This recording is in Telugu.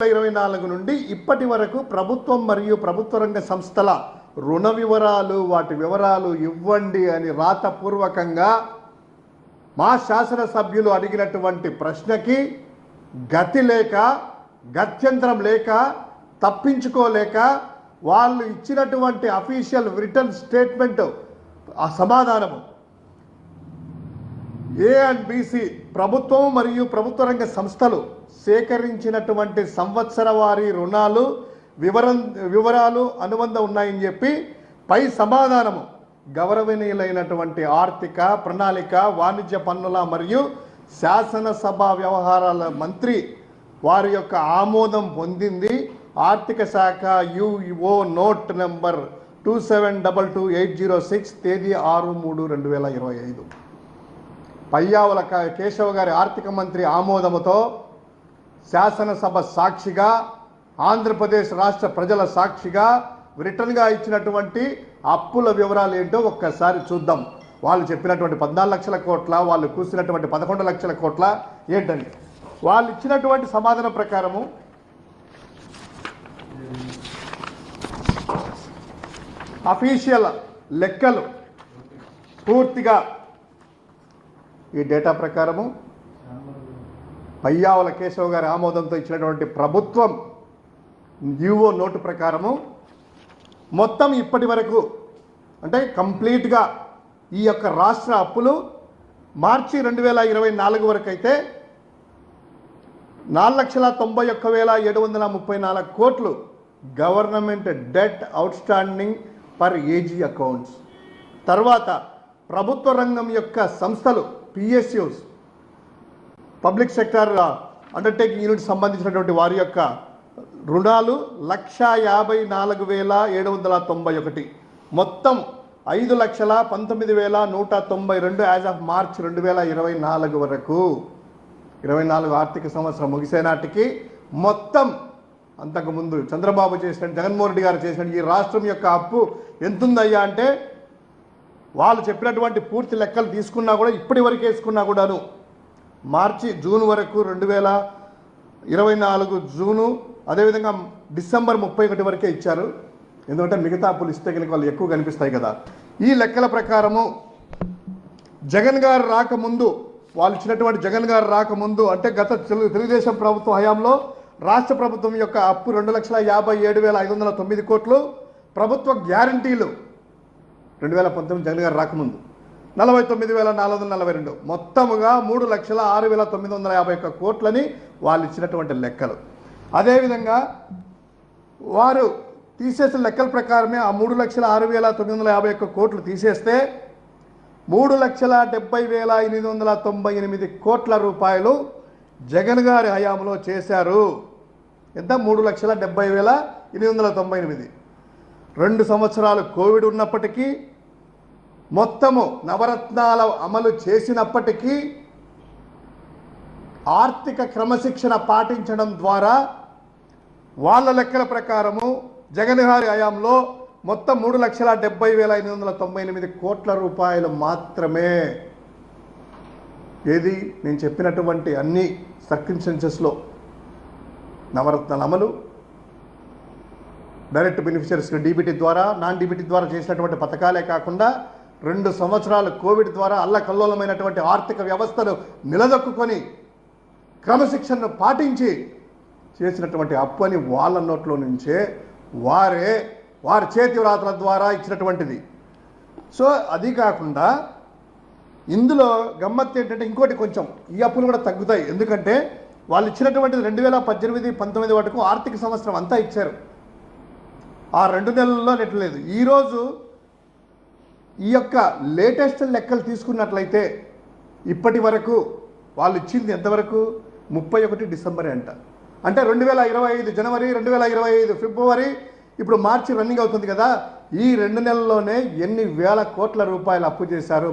ఇరవై నాలుగు నుండి ఇప్పటి వరకు ప్రభుత్వం మరియు ప్రభుత్వ రంగ సంస్థల రుణ వివరాలు వాటి వివరాలు ఇవ్వండి అని రాతపూర్వకంగా మా శాసనసభ్యులు అడిగినటువంటి ప్రశ్నకి గతి లేక గత్యంతరం లేక తప్పించుకోలేక వాళ్ళు ఇచ్చినటువంటి అఫీషియల్ రిటర్న్ స్టేట్మెంట్ ఆ సమాధానము ఏ అండ్ బీసీ ప్రభుత్వం మరియు ప్రభుత్వ రంగ సంస్థలు సేకరించినటువంటి సంవత్సర వారి రుణాలు వివరం వివరాలు అనుబంధం ఉన్నాయని చెప్పి పై సమాధానము గౌరవనీయులైనటువంటి ఆర్థిక ప్రణాళిక వాణిజ్య పన్నుల మరియు శాసనసభ వ్యవహారాల మంత్రి వారి యొక్క ఆమోదం పొందింది. ఆర్థిక శాఖ UO note number two seven double two eight zero six తేదీ ఆరు మూడు రెండు వేల ఇరవై ఐదు. పయ్యావుల కేశవ గారి ఆర్థిక మంత్రి ఆమోదముతో శాసనసభ సాక్షిగా ఆంధ్రప్రదేశ్ రాష్ట్ర ప్రజల సాక్షిగా రిటర్న్గా ఇచ్చినటువంటి అప్పుల వివరాలు ఏంటో ఒక్కసారి చూద్దాం. వాళ్ళు చెప్పినటువంటి పద్నాలుగు లక్షల కోట్ల వాళ్ళు కూసినటువంటి పదకొండు లక్షల కోట్ల ఏంటని. వాళ్ళు ఇచ్చినటువంటి సమాధానం ప్రకారము అఫీషియల్ లెక్కలు పూర్తిగా ఈ డేటా ప్రకారము పయ్యావుల కేశవ్ గారి ఆమోదంతో ఇచ్చినటువంటి ప్రభుత్వం యూఓ నోటు ప్రకారము మొత్తం ఇప్పటి వరకు అంటే కంప్లీట్గా ఈ యొక్క రాష్ట్ర అప్పులు మార్చి రెండు వేల ఇరవై నాలుగు వరకు అయితే నాలుగు లక్షల తొంభై ఒక్క వేల ఏడు వందల ముప్పై నాలుగు కోట్లు government debt outstanding per AG accounts. తర్వాత ప్రభుత్వ రంగం యొక్క సంస్థలు PSUs public sector undertaking unit సంబంధించినటువంటి వారి యొక్క రుణాలు లక్ష యాభై నాలుగు వేల ఏడు వందల తొంభై ఒకటి. మొత్తం ఐదు లక్షల పంతొమ్మిది వేల నూట తొంభై రెండు యాజ్ ఆఫ్ మార్చ్ రెండు వేల ఇరవై నాలుగు వరకు. ఇరవై నాలుగు ఆర్థిక సంవత్సరం ముగిసే నాటికి మొత్తం అంతకుముందు చంద్రబాబు చేసిన జగన్మోహన్ రెడ్డి గారు చేసిన ఈ రాష్ట్రం యొక్క అప్పు ఎంతుందయ్యా అంటే వాళ్ళు చెప్పినటువంటి పూర్తి లెక్కలు తీసుకున్నా కూడా ఇప్పటి వరకు వేసుకున్నా కూడాను మార్చి జూన్ వరకు రెండు వేల ఇరవై నాలుగు జూను అదేవిధంగా డిసెంబర్ ముప్పై ఒకటి వరకే ఇచ్చారు. ఎందుకంటే మిగతా అప్పులు ఇస్తే కనుక వాళ్ళు ఎక్కువ కనిపిస్తాయి కదా. ఈ లెక్కల ప్రకారము జగన్ గారు రాకముందు వాళ్ళు ఇచ్చినటువంటి జగన్ గారు రాకముందు అంటే గత తెలుగు తెలుగుదేశం ప్రభుత్వ హయాంలో రాష్ట్ర ప్రభుత్వం యొక్క అప్పు రెండు లక్షల యాభై ఏడు వేల ఐదు వందల తొమ్మిది కోట్లు ప్రభుత్వ గ్యారంటీలు రెండు వేల పంతొమ్మిది జగన్ గారు రాకముందు. నలభై తొమ్మిది వేల నాలుగు వందల నలభై రెండు. మొత్తముగా మూడు లక్షల ఆరు వేల తొమ్మిది వందల యాభై ఒక్క కోట్లని వాళ్ళు ఇచ్చినటువంటి లెక్కలు. అదేవిధంగా వారు తీసేసిన లెక్కల ప్రకారమే ఆ మూడు లక్షల ఆరు వేల తొమ్మిది వందల యాభై ఒక్క కోట్లు తీసేస్తే మూడు లక్షల డెబ్బై వేల ఎనిమిది వందల తొంభై ఎనిమిది కోట్ల రూపాయలు జగన్ గారి హయాంలో చేశారు. ఎంత? మూడు లక్షల డెబ్బై వేల ఎనిమిది వందల తొంభై ఎనిమిది. రెండు సంవత్సరాలు కోవిడ్ ఉన్నప్పటికీ మొత్తము నవరత్నాల అమలు చేసినప్పటికీ ఆర్థిక క్రమశిక్షణ పాటించడం ద్వారా వాళ్ళ లెక్కల ప్రకారము జగన్ గారి హయాంలో మొత్తం మూడు లక్షల డెబ్బై వేల ఎనిమిది వందల తొంభై ఎనిమిది కోట్ల రూపాయలు మాత్రమే. ఏది? నేను చెప్పినటువంటి అన్ని సర్కిన్సెన్సెస్లో నవరత్నాల అమలు డైరెక్ట్ బెనిఫిషరీస్ డీబీటీ ద్వారా నాన్ డీబీటీ ద్వారా చేసినటువంటి పథకాలే కాకుండా రెండు సంవత్సరాలు కోవిడ్ ద్వారా అల్లకల్లోలమైనటువంటి ఆర్థిక వ్యవస్థను నిలదొక్కుకొని క్రమశిక్షణను పాటించి చేసినటువంటి అప్పు అని వాళ్ళ నోట్లో నుంచే వారే వారి చేతి వ్రాతల ద్వారా ఇచ్చినటువంటిది. సో అది కాకుండా ఇందులో గమ్మత్తు ఏంటంటే ఇంకోటి కొంచెం ఈ అప్పులు కూడా తగ్గుతాయి. ఎందుకంటే వాళ్ళు ఇచ్చినటువంటిది రెండు వేల పద్దెనిమిది పంతొమ్మిది వరకు ఆర్థిక సంవత్సరం అంతా ఇచ్చారు. ఆ రెండు నెలల్లో నెట్టలేదు ఈరోజు ఈ యొక్క లేటెస్ట్ లెక్కలు తీసుకున్నట్లయితే ఇప్పటి వరకు వాళ్ళు ఇచ్చింది ఎంతవరకు? ముప్పై ఒకటి డిసెంబర్ అంట. అంటే రెండు వేల ఇరవై ఐదు జనవరి రెండు వేల ఇరవై ఐదు ఫిబ్రవరి ఇప్పుడు మార్చి రన్నింగ్ అవుతుంది కదా. ఈ రెండు నెలల్లోనే ఎన్ని వేల కోట్ల రూపాయలు అప్పు చేశారు